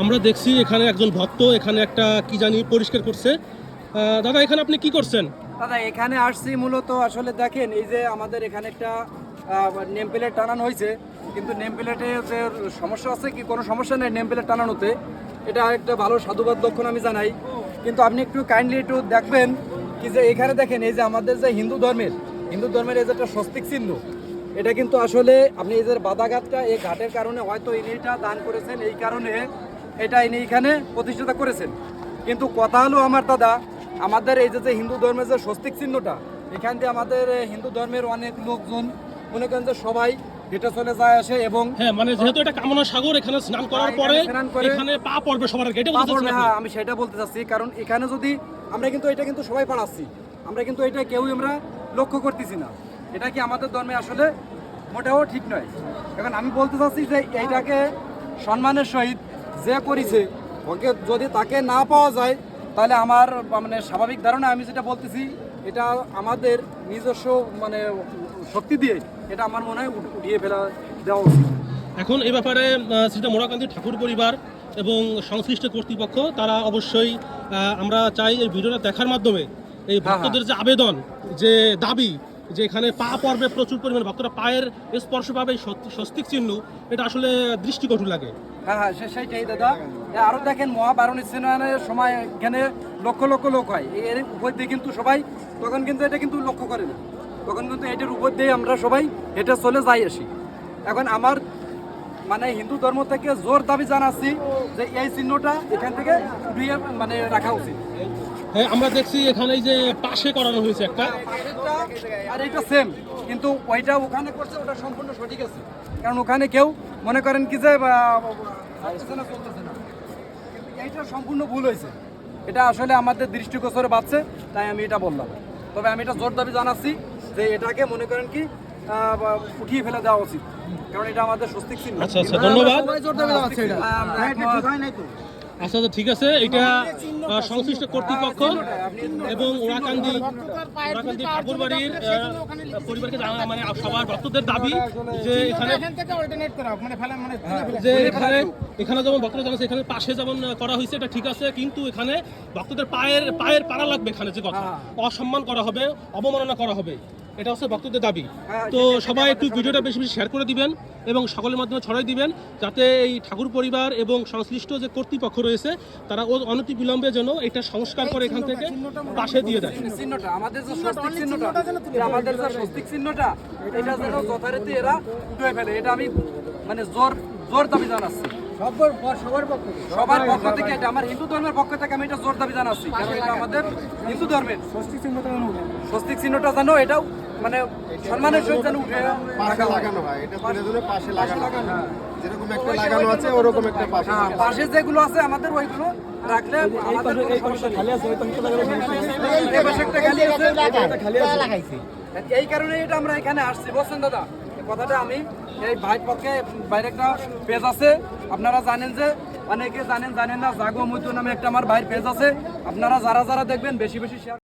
আমরা দেখছি এখানে একজন ভক্ত, এখানে একটা কি জানি পরিষ্কার করছে। দাদা, এখানে আপনি কি করছেন? দাদা, এখানে আসছি মূলত আসলে দেখেন, এই যে আমাদের এখানে একটা নেম প্লেট টানানো হয়েছে, কিন্তু নেম প্লেটে যে সমস্যা আছে কি, কোনো সমস্যা নেই নেম প্লেট টানানোতে। এটা একটা ভালো সাধুবাদ লক্ষণ আমি জানাই। কিন্তু আপনি একটু কাইন্ডলি একটু দেখবেন কি যে এখানে দেখেন, এই যে আমাদের যে হিন্দু ধর্মের হিন্দু ধর্মের এই যে একটা স্বস্তিক চিহ্ন, এটা কিন্তু আসলে আপনি এই যে বাধাঘাটটা এই ঘাটের কারণে হয়তো ইনি এটা দান করেছেন, এই কারণে এটা ইনি এখানে প্রতিষ্ঠিত করেছেন। কিন্তু কথা হলো আমার দাদা আমাদের এই যে হিন্দু ধর্মের যে স্বস্তিক চিহ্নটা এখান দিয়ে আমাদের হিন্দু ধর্মের অনেক লোকজন মনে করেন যে সবাই হেঁটে চলে যায় আসে এবং হ্যাঁ মানে যেহেতু এটা কামনা সাগর এখানে স্নান করার হ্যাঁ, পরে এখানে পা পড়বে সবার এটা বলতে হ্যাঁ আমি সেটা বলতে চাচ্ছি কারণ এখানে যদি আমরা কিন্তু এটা কিন্তু সবাই পাড়াচ্ছি আমরা কিন্তু এটা কেউই আমরা লক্ষ্য করতেছি না। এটা কি আমাদের ধর্মে আসলে মোটেও ঠিক নয়। এখন আমি বলতে চাচ্ছি যে এইটাকে সম্মানের সহিত যে করেছে ওকে যদি তাকে না পাওয়া যায় তাহলে আমার মানে স্বাভাবিক ধারণা আমি যেটা বলতেছি এটা আমাদের নিজস্ব মানে শক্তি দিয়ে এটা আমার মনে হয় উঠিয়ে ফেলা দেওয়া উচিত। এখন এই ব্যাপারে শ্রীটা মোড়াকান্দি ঠাকুর পরিবার এবং সংশ্লিষ্ট কর্তৃপক্ষ তারা অবশ্যই আমরা চাই এই ভিডিওটা দেখার মাধ্যমে এই হ্যাঁ, ভক্তদের যে আবেদন যে দাবি যে এখানে পা পর্বে প্রচুর পরিমাণে ভক্তরা পায়ের স্পর্শ পাবে স্বস্তিক চিহ্ন এটা আসলে দৃষ্টিকটু লাগে। হ্যাঁ হ্যাঁ সে- সেইটাই দাদা। এ আরও দেখেন মহাবারণী সিনেমার সময় এখানে লক্ষ লক্ষ লোক হয়। এর উপর দিয়ে কিন্তু সবাই তখন কিন্তু এটা কিন্তু লক্ষ্য করে না। তখন কিন্তু এটার উপর দিয়ে আমরা সবাই হেঁটে চলে যাই আসি। এখন আমার মানে হিন্দু ধর্ম থেকে জোর দাবি জানাচ্ছি যে এই চিহ্নটা এখান থেকে উঠিয়ে মানে রাখা উচিত। হ্যাঁ আমরা দেখছি এখানে যে পাশে করানো হয়েছে একটা। আর এটা সেম কিন্তু ওইটা ওখানে করছে ওটা সম্পূর্ণ সঠিক আছে। কারণ ওখানে কেউ মনে করেন কি যে এইটা সম্পূর্ণ ভুল হয়েছে। এটা আসলে আমাদের দৃষ্টিগোচরে বাড়ছে তাই আমি এটা বললাম। তবে আমি এটা জোর দাবি জানাচ্ছি যে এটাকে মনে করেন কি আহ, উঠিয়ে ফেলে দেওয়া উচিত। কারণ এটা আমাদের স্বস্তিক চিহ্ন। আচ্ছা আচ্ছা ধন্যবাদ। জোর দাবি জানাচ্ছি একমত। আচ্ছা আচ্ছা ঠিক আছে। এটা সংশ্লিষ্ট কর্তৃপক্ষ এবং ওরাকান্দি ওরাকান্দি ঠাকুরবাড়ির পরিবারকে মানে সবার ভক্তদের দাবি যে এখানে যে এখানে এখানে যেমন ভক্তরা জানাচ্ছে এখানে পাশে যেমন করা হয়েছে এটা ঠিক আছে কিন্তু এখানে ভক্তদের পায়ের পায়ের পাড়া লাগবে এখানে যে কথা। অসম্মান করা হবে অবমাননা করা হবে। এটা হচ্ছে ভক্তদের দাবি। তো সবাই একটু ভিডিওটা বেশি বেশি শেয়ার করে দিবেন এবং সকলের মাধ্যমে ছড়াই দিবেন যাতে এই ঠাকুর পরিবার এবং সংশ্লিষ্ট যে কর্তৃপক্ষ রয়েছে, তারা ও অনতি বিলম্বে যেন এটা সংস্কার করে এখান থেকে পাশে দিয়ে দেয়। চিহ্নটা আমাদের এটা যথারীতি এরা ফেলে। এটা আমি মানে জোর জোর দাবি জানাচ্ছি। সবার পক্ষ থেকে। এটা আমার হিন্দু ধর্মের পক্ষ থেকে আমি এটা জোর দাবি জানাচ্ছি কারণ এটা আমাদের হিন্দু ধর্মের। স্বস্তিক চিহ্নটা স্বস্তিক চিহ্নটা যেন এটাও মানে সম্মানের সহিত যেন উঠে। পাশে লাগানো হয় এটা পাশে লাগানো হ্যাঁ। যেরকম একটা লাগানো আছে ওরকম একটা পাশে হ্যাঁ, পাশে যেগুলো আছে আমাদের ওইগুলো রাখলে আমাদের। এই পাশে খালি আছে, এই পাশে একটা খালি আছে। এই কারণে এটা আমরা এখানে আসছি। বুঝছেন দাদা? কথাটা আমি, এই ভাই পক্ষে বাইরে একটা পেজ আছে। আপনারা জানেন যে অনেকে জানেন জানেন না, জাগো মৈত্র নামে একটা আমার ভাইয়ের পেজ আছে। আপনারা যারা যারা দেখবেন, বেশি বেশি শেয়ার